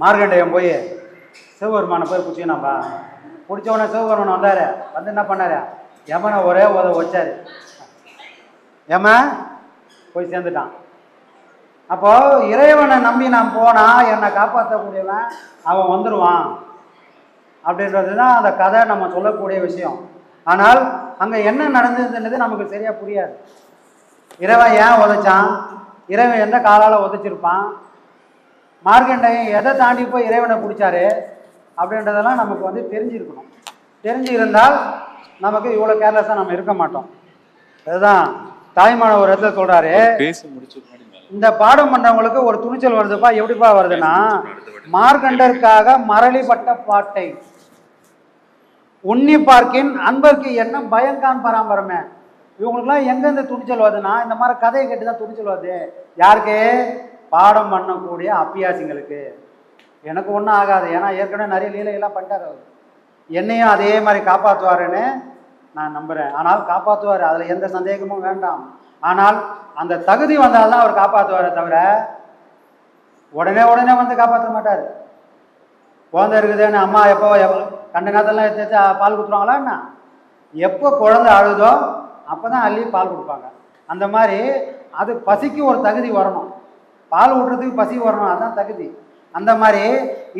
மார்கண்டேயம் போய் சிவபெருமானை போய் பிடிச்சிக்கணாப்பா பிடிச்ச உடனே சிவபெருமான் வந்தார். வந்து என்ன பண்ணார்? யமனை ஒரே உத வச்சார். யம போய் சேர்ந்துட்டான். அப்போது இறைவனை நம்பி நான் போனால் என்னை காப்பாற்றக்கூடியவன் அவன் வந்துடுவான் அப்படின்றது தான் அந்த கதை நம்ம சொல்லக்கூடிய விஷயம். ஆனால் அங்கே என்ன நடந்ததுன்றது நமக்கு சரியாக புரியாது. இறைவன் ஏன் உதைச்சான்? இறைவன் எந்த காலால் உதைச்சிருப்பான்? மார்க்கண்டையன் எதை தாண்டி போய் இறைவனை பிடிச்சாரு அப்படின்றதெல்லாம் நமக்கு வந்து தெரிஞ்சிருக்கணும். தெரிஞ்சு இருந்தால் நமக்கு இவ்வளோ கேர்லெஸ்ஸாக நம்ம இருக்க மாட்டோம். அதுதான் தாய்மான ஒரு இடத்துல சொல்கிறாரு. இந்த பாடம் பண்றவங்களுக்கு ஒரு துணிச்சல் வருதுப்பா எப்படிப்பா வருதுன்னா மார்க்கண்டருக்காக மரளிப்பட்ட பாட்டை. உன்னி பார்க்கின் அன்பர்க்கு என்ன பயங்கான் பராமரமே இவங்களுக்குலாம் எங்க இந்த துணிச்சல் வருதுன்னா இந்த மாதிரி கதையை கேட்டு தான் துணிச்சல் வருது. யாருக்கு? பாடம் பண்ணக்கூடிய அப்பியாசிங்களுக்கு எனக்கு ஒன்றும் ஆகாது. ஏன்னா ஏற்கனவே நிறைய லீலையெல்லாம் பண்ணிட்டார் அவர். என்னையும் அதே மாதிரி காப்பாற்றுவாருன்னு நான் நம்புகிறேன் ஆனால் காப்பாற்றுவார் அதில் எந்த சந்தேகமும் வேண்டாம். ஆனால் அந்த தகுதி வந்தால்தான் அவர் காப்பாற்றுவாரே தவிர உடனே உடனே வந்து காப்பாற்ற மாட்டார். குழந்தை இருக்குதுன்னு அம்மா எப்போ கண்ட நேரத்தெல்லாம் எடுத்து எடுத்து பால் கொடுத்துருவாங்களா என்ன? எப்போ குழந்தை அழுதோ அப்போ தான் அள்ளி பால் கொடுப்பாங்க. அந்த மாதிரி அது பசிக்கு ஒரு தகுதி வரணும். பால் ஊட்டுறதுக்கு பசி வரணும் அதுதான் தகுதி. அந்த மாதிரி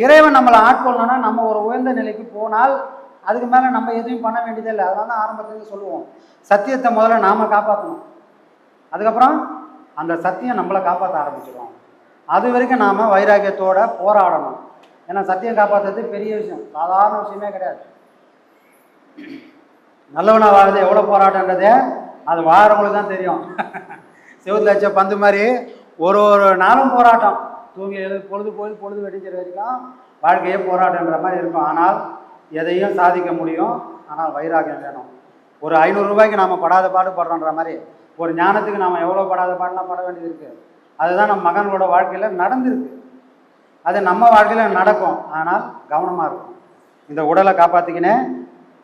இறைவன் நம்மளை ஆட்கொள்ளணும்னா நம்ம ஒரு உயர்ந்த நிலைக்கு போனால் அதுக்கு மேலே நம்ம எதுவும் பண்ண வேண்டியதே இல்லை. அதனால தான் ஆரம்பத்துலேருந்து சொல்லுவோம். சத்தியத்தை முதல்ல நாம் காப்பாற்றணும் அதுக்கப்புறம் அந்த சத்தியம் நம்மளை காப்பாற்ற ஆரம்பிச்சிடும். அது வரைக்கும் நாம் வைராக்கியத்தோட போராடணும். ஏன்னா சத்தியம் காப்பாற்றுறது பெரிய விஷயம். சாதாரண விஷயமே கிடையாது. நல்லவனாக வாழ்றது எவ்வளோ போராட்டன்றதே அது வாழ்கிறவங்களுக்கு தான் தெரியும். செவத்தில் வச்ச பந்து மாதிரி ஒரு ஒரு நாளும் போராட்டம். தூங்கி எழுது பொழுது போது பொழுது வெடிக்கிற வரைக்கும் வாழ்க்கையே போராட்டன்ற மாதிரி இருக்கும். ஆனால் எதையும் சாதிக்க முடியும். ஆனால் வைராகியம் வேணும். ஒரு ஐநூறு ரூபாய்க்கு நாம் படாத பாடு படுறோன்ற மாதிரி ஒரு ஞானத்துக்கு நாம் எவ்வளோ படாத பாடுலாம் பட வேண்டியது இருக்குது அதுதான் நம்ம மகன்களோட வாழ்க்கையில் நடந்திருக்கு. அது நம்ம வாழ்க்கையில் நடக்கும். ஆனால் கவனமாக இருக்கும் இந்த உடலை காப்பாற்றிக்கினே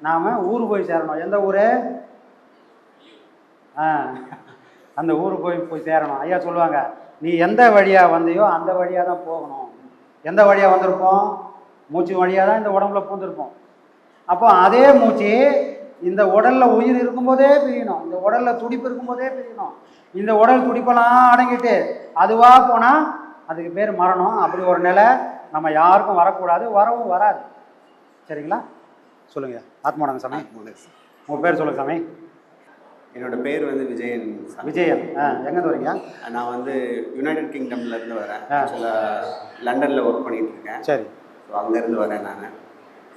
நாம் ஊர் போய் சேரணும். எந்த ஊர்? ஆ. அந்த ஊர் போய் போய் சேரணும். ஐயா சொல்லுவாங்க நீ எந்த வழியாக வந்தியோ அந்த வழியாக தான் போகணும். எந்த வழியாக வந்திருப்போம்? மூச்சு வழியாக தான் இந்த உடம்புல பூந்திருப்போம். அப்போ அதே மூச்சு இந்த உடல்ல உயிர் இருக்கும்போதே பிரியணும். இந்த உடல்ல துடிப்பு இருக்கும்போதே பிரியணும். இந்த உடல் துடிப்பெல்லாம் அடங்கிட்டு அதுவாக போனால் அதுக்கு பேர் மரணம். அப்படி ஒரு நிலை நம்ம யாருக்கும் வரக்கூடாது வரவும் வராது. சரிங்களா? சொல்லுங்க. ஆத்மானங்க சாமி. உங்க பேர் சொல்லுங்க சாமி. என்னோட பேர் வந்து விஜயன். விஜயன். எங்கேருந்து வரீங்க? நான் வந்து யுனைடெட் கிங்டம்ல இருந்து வரேன். ஆக்சுவலாக லண்டனில் ஒர்க் பண்ணிட்டு இருக்கேன் சரி. ஸோ அங்கேருந்து வரேன் நான்.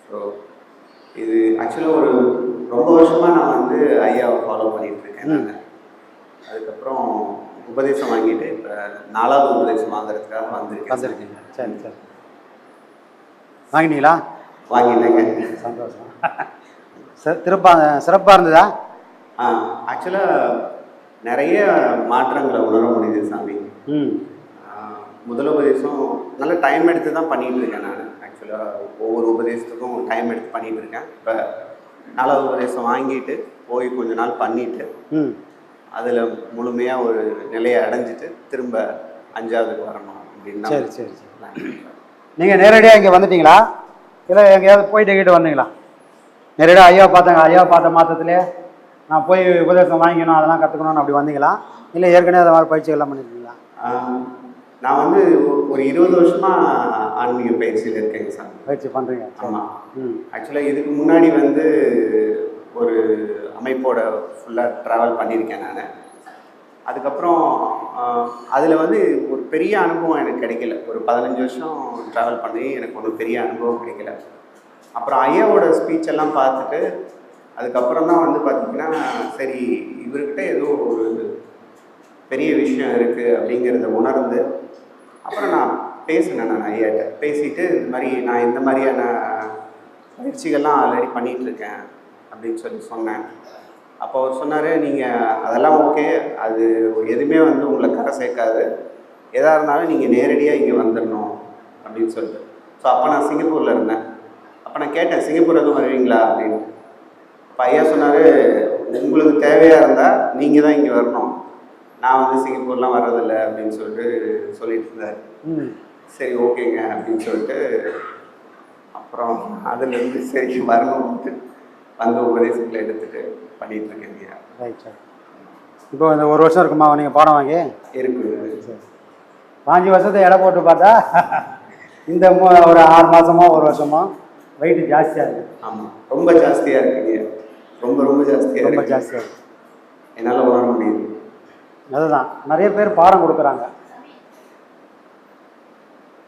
ஸோ இது ஆக்சுவலாக ஒரு ரொம்ப வருஷமாக நான் வந்து ஐயாவை ஃபாலோ பண்ணிட்டு இருக்கேன் நான். அதுக்கப்புறம் உபதேசம் வாங்கிட்டு இப்போ நாலாவது உபதேசம் வாங்குறதுக்காக வந்திருக்கேன். வந்திருக்கீங்க. சரி சரி. வாங்கினீங்களா? வாங்கினேங்க. சந்தோஷம். ச- திருப்பா சிறப்பாக இருந்ததா? ஆக்சுவலாக நிறைய மாற்றங்களை உணர முடியுது சாமி. ம். முதல் உபதேசம் நல்ல டைம் எடுத்து தான் பண்ணிட்டு இருக்கேன் நான். ஆக்சுவலாக ஒவ்வொரு உபதேசத்துக்கும் டைம் எடுத்து பண்ணிட்டு இருக்கேன். இப்போ நாலாவது உபதேசம் வாங்கிட்டு போய் கொஞ்ச நாள் பண்ணிட்டு ம். அதில் முழுமையாக ஒரு நிலையை அடைஞ்சிட்டு திரும்ப அஞ்சாவதுக்கு வரணும் அப்படின்னு சரி சரி சரி. நீங்கள் நேரடியாக இங்கே வந்துட்டீங்களா? இல்லை எங்கேயாவது போயிட்டு கிட்ட வந்தீங்களா? நேரடியாக ஐயா பார்த்தாங்க ஐயா பார்த்த மாற்றத்துலேயே நான் போய் உபதேசம் வாங்கிக்கணும் அதெல்லாம் கற்றுக்கணும்னு அப்படி வந்தீங்களா? இல்லை ஏற்கனவே அதை மாதிரி பயிற்சிகள்லாம் பண்ணியிருக்கீங்களா நான் வந்து ஒரு இருபது வருஷமா ஆன்மீக பயிற்சியில் இருக்கேங்க சார். பயிற்சி பண்ணுறீங்க ஆமாம் ம். ஆக்சுவலாக இதுக்கு முன்னாடி வந்து ஒரு அமைப்போட ஃபுல்லாக ட்ராவல் பண்ணியிருக்கேன் நான். அதுக்கப்புறம் அதில் வந்து ஒரு பெரிய அனுபவம் எனக்கு கிடைக்கல. ஒரு பதினஞ்சு வருஷம் ட்ராவல் பண்ணி எனக்கு ஒன்றும் பெரிய அனுபவம் கிடைக்கல. அப்புறம் ஐயாவோட ஸ்பீச் எல்லாம் பார்த்துட்டு அதுக்கப்புறம் தான் வந்து பார்த்திங்கன்னா சரி இவர்கிட்ட ஏதோ ஒரு பெரிய விஷயம் இருக்குது அப்படிங்கிறத உணர்ந்து அப்புறம் நான் பேசினேன் நான் ஐயாட்ட. பேசிட்டு இந்த மாதிரி நான் இந்த மாதிரியான பயிற்சிகள்லாம் ஆல்ரெடி பண்ணிகிட்ருக்கேன் அப்படின்னு சொல்லி சொன்னேன். அப்போ அவர் சொன்னார் நீங்கள் அதெல்லாம் ஓகே அது எதுவுமே வந்து உங்களை கரை சேர்க்காது. எதாக இருந்தாலும் நீங்கள் நேரடியாக இங்கே வந்துடணும் அப்படின்னு சொல்லிட்டு. ஸோ அப்போ நான் சிங்கப்பூரில் இருந்தேன். அப்போ நான் கேட்டேன் சிங்கப்பூர் எதுவும் வருவீங்களா? அப்படின்னு. ஐயா சொன்னார் உங்களுக்கு தேவையாக இருந்தால் நீங்கள் தான் இங்கே வரணும். நான் வந்து சிங்கப்பூர்லாம் வர்றதில்லை அப்படின்னு சொல்லிட்டு சொல்லிட்டு இருந்தார். ம். சரி ஓகேங்க அப்படின்னு சொல்லிட்டு அப்புறம் அதுலேருந்து சரி வரணும்ட்டு வந்து உபதேசங்களை எடுத்துட்டு பண்ணிட்டு இருக்கேன் ஐயா ரைட் சார் இப்போ இந்த ஒரு வருஷம் இருக்குமா நீங்கள் பாடம் வாங்கி? இருக்கு. பாஞ்சு வருஷத்தை எடை போட்டு பார்த்தா இந்த ஒரு ஆறு மாதமோ ஒரு வருஷமோ வெயிட் ஜாஸ்தியாக இருக்குது ஆமாம் ரொம்ப ஜாஸ்தியாக இருக்குங்க. ரொம்ப ரொம்ப ஜாஸ்தியாக ரொம்ப ஜாஸ்தியாக என்னால் உணர முடியுது. அதுதான். நிறைய பேர் பாடம் கொடுக்குறாங்க.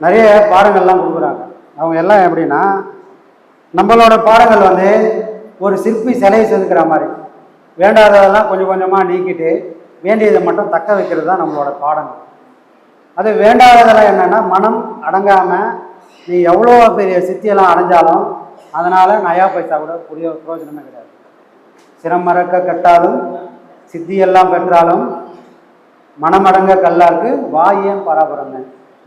நிறைய பாடங்கள்லாம் கொடுக்குறாங்க. அவங்க எல்லாம் எப்படின்னா நம்மளோட பாடங்கள் வந்து ஒரு சிற்பி சிலையை செதுக்கிற மாதிரி. வேண்டாததெல்லாம் கொஞ்சம் கொஞ்சமாக நீக்கிட்டு வேண்டியதை மட்டும் தக்க வைக்கிறது தான் நம்மளோட பாடங்கள். அது வேண்டாததெல்லாம் என்னென்னா மனம் அடங்காமல் நீ எவ்வளோ பெரிய சித்தியெல்லாம் அடைஞ்சாலும் அதனால் நயா பைசா கூட புரிய பிரயோஜனமே கிடையாது. சிரமறக்க கட்டாலும் சித்தியெல்லாம் பெற்றாலும் மனமடங்க கல்லாருக்கு வாயேன் பராபரங்க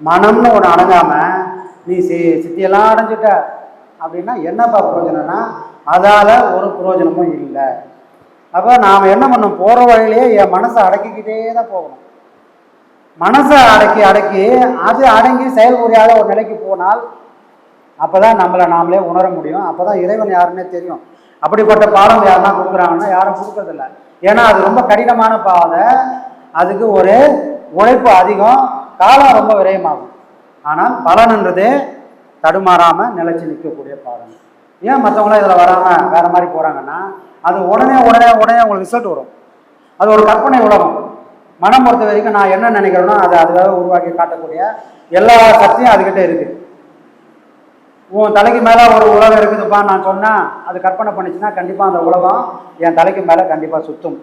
மனம்னு ஒன்று அடங்காமல் நீ சி சித்தியெல்லாம் அடைஞ்சிட்ட அப்படின்னா என்னப்பா பிரயோஜனம்னா அதால் ஒரு பிரயோஜனமும் இல்லை. அப்போ நாம் என்ன பண்ணோம் போகிற வழியிலே என் மனசை அடக்கிக்கிட்டே தான் போகணும். மனசை அடக்கி அடக்கி அது அடங்கி செயல்புரியாத ஒரு நிலைக்கு போனால் அப்போ தான் நம்மளை நாமளே உணர முடியும். அப்போ தான் இறைவன் யாருன்னே தெரியும். அப்படிப்பட்ட பாடம் யாருன்னா கொடுக்குறாங்கன்னா யாரும் கொடுக்கறதில்ல. ஏன்னா அது ரொம்ப கடினமான பாதை. அதுக்கு ஒரு உழைப்பு அதிகம். காலம் ரொம்ப விரயமாகும். ஆனால் பலன்ன்றது தடுமாறாமல் நிலச்சி நிற்கக்கூடிய பாடம் ஏன் மற்றவங்களாம் இதில் வராமல் வேறு மாதிரி போகிறாங்கன்னா அது உடனே உடனே உடனே உங்களுக்கு ரிசல்ட் வரும். அது ஒரு கற்பனை உலகம். மனம் பொறுத்த வரைக்கும் நான் என்ன நினைக்கிறேனோ அதை அதுவாக உருவாக்கி காட்டக்கூடிய எல்லா சக்தியும் அதுக்கிட்ட இருக்குது உன் தலைக்கு மேலே ஒரு உலகம் இருக்குதுப்பா நான் சொன்னேன் அது கற்பனை பண்ணிச்சுன்னா கண்டிப்பாக அந்த உலகம் என் தலைக்கு மேலே கண்டிப்பாக சுத்தும்.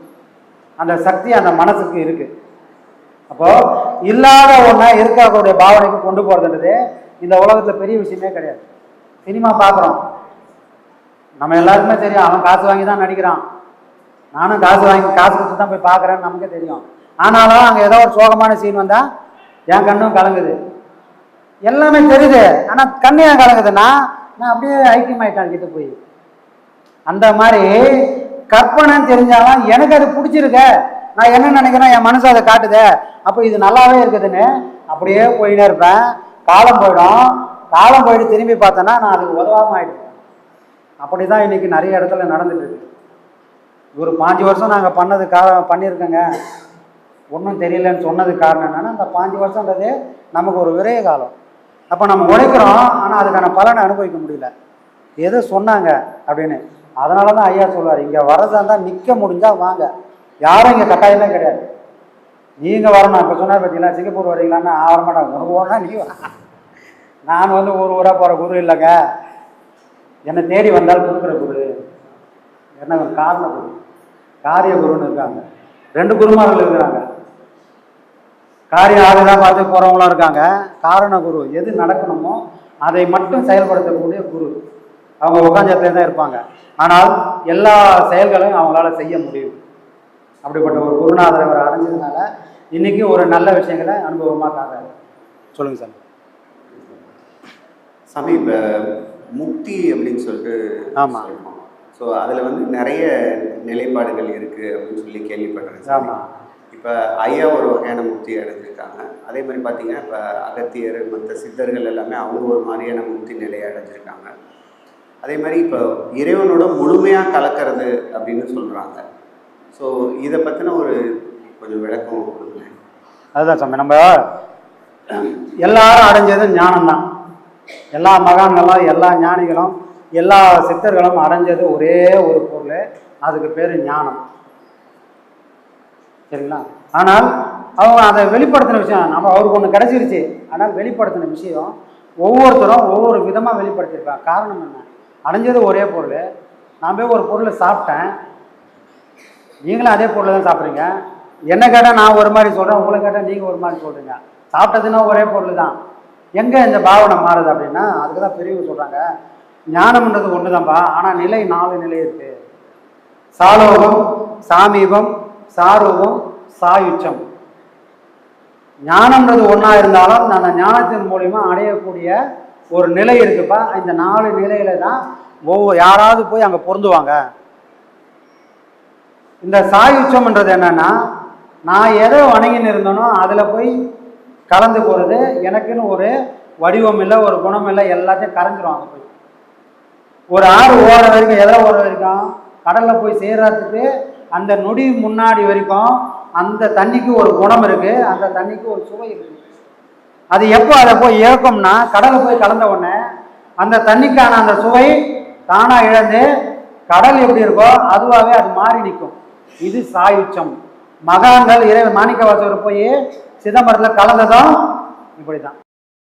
அந்த சக்தி அந்த மனசுக்கு இருக்குது அப்போது இல்லாத ஒன்றை இருக்கக்கூடிய பாவனைக்கு கொண்டு போகிறதுன்றது இந்த உலகத்தில் பெரிய விஷயமே கிடையாது. சினிமா பார்க்குறோம் நம்ம எல்லாருக்குமே தெரியும் அவன் காசு வாங்கி தான் நடிக்கிறான். நானும் காசு வாங்கி காசு கொடுத்து தான் போய் பார்க்குறேன்னு நமக்கே தெரியும். ஆனாலும் அங்கே ஏதோ ஒரு சோகமான சீன் வந்தால் என் கண்ணும் கலங்குது. எல்லாமே தெரியுது. ஆனால் கண்ணு ஏன் கலங்குதுன்னா நான் அப்படியே ஐக்கியமாயிட்டான் கிட்ட போய். அந்த மாதிரி கற்பனைன்னு தெரிஞ்சாலும் எனக்கு அது பிடிச்சிருக்க. நான் என்ன நினைக்கிறேன்? என் மனசு அதை காட்டுதே. அப்போ இது நல்லாவே இருக்குதுன்னு அப்படியே போயினே இருப்பேன். காலம் போயிடும். காலம் போயிட்டு திரும்பி பார்த்தேன்னா நான் அதுக்கு உதவாமல் ஆகிடுவேன் அப்படி தான் இன்றைக்கி நிறைய இடத்துல நடந்துட்டு இருக்கு. ஒரு பாஞ்சு வருஷம் நாங்கள் பண்ணது கா பண்ணியிருக்கோங்க. ஒன்றும் தெரியலன்னு சொன்னதுக்கு காரணம் என்னென்னா அந்த பாஞ்சு வருஷன்றது நமக்கு ஒரு விரைய காலம். அப்போ நம்ம உழைக்கிறோம் ஆனால் அதுக்கான பலனை அனுபவிக்க முடியல. எது சொன்னாங்க அப்படின்னு. அதனால தான் ஐயா சொல்லுவார் இங்கே வரதா இருந்தால் நிற்க முடிஞ்சால் வாங்க. யாரும் இங்கே கட்டாயம்லாம் கிடையாது. நீங்கள் வரணும். இப்போ சொன்னார் பார்த்தீங்களா சிங்கப்பூர் வரீங்களான்னு? நான் வர மாட்டேன். உனக்கு ஓடனா நீ நான் வந்து ஒரு ஊராக போகிற குரு இல்லைங்க. என்னை தேடி வந்தால் கொடுக்குற குரு. என்ன ஒரு காரண குரு. காரிய குருன்னு இருக்காங்க. ரெண்டு குருமார்கள் இருக்கிறாங்க. காரிய ஆளுதான் பார்த்து போகிறவங்களும் இருக்காங்க. காரண குரு எது நடக்கணுமோ அதை மட்டும் செயல்படுத்தக்கூடிய குரு. அவங்க உட்காந்தத்துல தான் இருப்பாங்க. ஆனால் எல்லா செயல்களையும் அவங்களால செய்ய முடியும். அப்படிப்பட்ட ஒரு குருநாதரை அவர் அடைஞ்சதுனால இன்னைக்கு ஒரு நல்ல விஷயங்களை அனுபவமாக காட்டுறாரு. சொல்லுங்க சார் சாமி இப்போ முக்தி அப்படின்னு சொல்லிட்டு ஆமா. ஸோ அதில் வந்து நிறைய நிலைப்பாடுகள் இருக்குது அப்படின்னு சொல்லி கேள்விப்பட்டேன் சாமி. இப்போ ஐயா ஒரு வகையான முக்தி அடைஞ்சிருக்காங்க. அதே மாதிரி பார்த்தீங்கன்னா இப்போ அகத்தியர் மற்ற சித்தர்கள் எல்லாமே அவங்க ஒரு மாதிரியான முக்தி நிலையை அடைஞ்சிருக்காங்க. அதே மாதிரி இப்போ இறைவனோட முழுமையாக கலக்கிறது அப்படின்னு சொல்கிறாங்க ஸோ இதை பற்றின ஒரு கொஞ்சம் விளக்கம் கொடுங்களேன். அதுதான் சாமி. நம்ம எல்லாரும் அடைஞ்சது ஞானம்தான். எல்லா மகான்களும் எல்லா ஞானிகளும் எல்லா சித்தர்களும் அடைஞ்சது ஒரே ஒரு பொருள் அதுக்கு பேர் ஞானம். சரிங்களா? ஆனால் அவங்க அதை வெளிப்படுத்தின விஷயம் நம்ம அவருக்கு ஒன்று கிடச்சிருச்சு. ஆனால் வெளிப்படுத்தின விஷயம் ஒவ்வொருத்தரும் ஒவ்வொரு விதமாக வெளிப்படுத்தியிருப்பாங்க காரணம் என்ன? அடைஞ்சது ஒரே பொருள். நான் போய் ஒரு பொருளை சாப்பிட்டேன். நீங்களும் அதே பொருளை தான் சாப்பிட்றீங்க. என்ன கேட்டால் நான் ஒரு மாதிரி சொல்கிறேன் உங்களை கேட்டால் நீங்கள் ஒரு மாதிரி சொல்கிறீங்க சாப்பிட்டதுன்னா ஒரே பொருள் தான். எங்கே இந்த பாவனை மாறுது அப்படின்னா அதுக்கு தான் பெரியவங்க சொல்கிறாங்க ஞானம்ன்றது ஒன்று தான்ப்பா ஆனால் நிலை நாலு நிலை இருக்குது சாலோகம் சாமீபம் சாரூபம் சாயுச்சம். ஞானம்ன்றது ஒன்றா இருந்தாலும் அந்த ஞானத்தின் மூலிமா அடையக்கூடிய ஒரு நிலை இருக்குப்பா. இந்த நாலு நிலையில தான் ஒவ்வொரு யாராவது போய் அங்கே பொருந்துவாங்க. இந்த சாயுச்சம்ன்றது என்னன்னா நான் எதை வணங்கின்னு இருந்தேனோ அதில் போய் கலந்து போகிறது எனக்குன்னு ஒரு வடிவம் இல்லை ஒரு குணம் இல்லை எல்லாத்தையும் கரைஞ்சிரும் போய். ஒரு ஆறு ஓர வரைக்கும் எதில் ஓர வரைக்கும் கடலில் போய் சேர்றதுக்கு அந்த நொடி முன்னாடி வரைக்கும் அந்த தண்ணிக்கு ஒரு குணம் இருக்குது அந்த தண்ணிக்கு ஒரு சுவை இருக்குது அது எப்போ அதை போய் இழக்கும்னா கடலை போய் கலந்த உடனே அந்த தண்ணிக்கான அந்த சுவை தானாக இழந்து கடல் எப்படி இருக்கோ அதுவாகவே அது மாறி நிற்கும். இது சாயுச்சம். மகான்கள் இறை மாணிக்க வாசகர் போய் சிதம்பரத்தில் கலந்ததும் இப்படி தான்